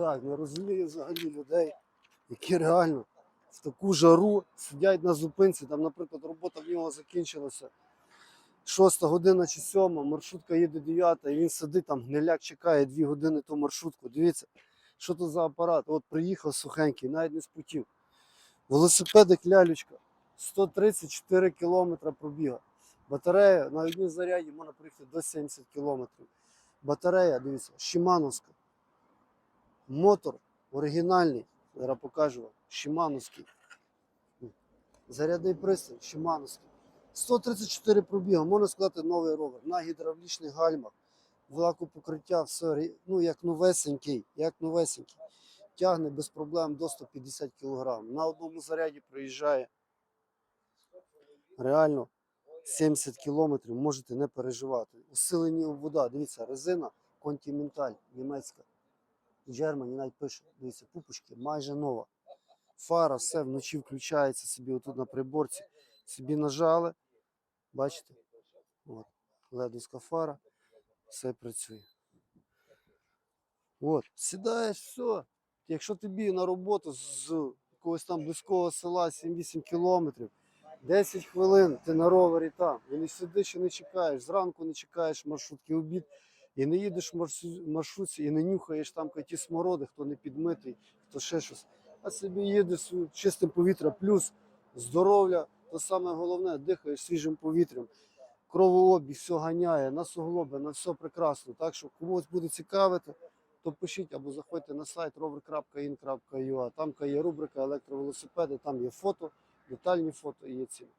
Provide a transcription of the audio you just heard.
так, не розумію взагалі людей, які реально в таку жару сидять на зупинці. Там, наприклад, робота в нього закінчилася. Шоста година чи сьома, маршрутка їде дев'ята, і він сидить там, гниляк чекає дві години ту маршрутку. Дивіться, що то за апарат? От приїхав сухенький, навіть не спотів. Велосипедик лялючка. 134 кілометра пробіга. Батарея на одній заряді можна проїхати до 70 кілометрів. Батарея, дивіться, Шимановська. Мотор оригінальний. Зараз покажу вам. Шимановський. Зарядний пристрій, Шимановський. 134 пробіга, можна сказати, новий ровер. На гідравлічних гальмах. Влакопокриття, все ну, як новесенький, як новесенький. Тягне без проблем до 150 кг. На одному заряді проїжджає реально 70 кілометрів, можете не переживати. Усилені вода, дивіться, резина Continental німецька. Germany навіть пише, дивіться, пупочки, майже нова. Фара, все вночі включається собі отут на приборці. Собі нажали. Бачите? От, ледовська фара, все працює. От, сідаєш, все. Якщо тобі на роботу з якогось там близького села 7-8 кілометрів, 10 хвилин ти на ровері там, і не сидиш і не чекаєш, зранку не чекаєш маршрутки обід, і не їдеш в маршрутці, і не нюхаєш там ті смороди, хто не підмитий, хто ще щось. А собі їдеш чистим повітрям, плюс здоров'я, то саме головне, дихаєш свіжим повітрям. Кровообіг все ганяє, на суглоби, на все прекрасно. Так що комусь буде цікавити, то пишіть або заходьте на сайт rover.in.ua. Там є рубрика електровелосипеди, там є фото, детальні фото і є ціни.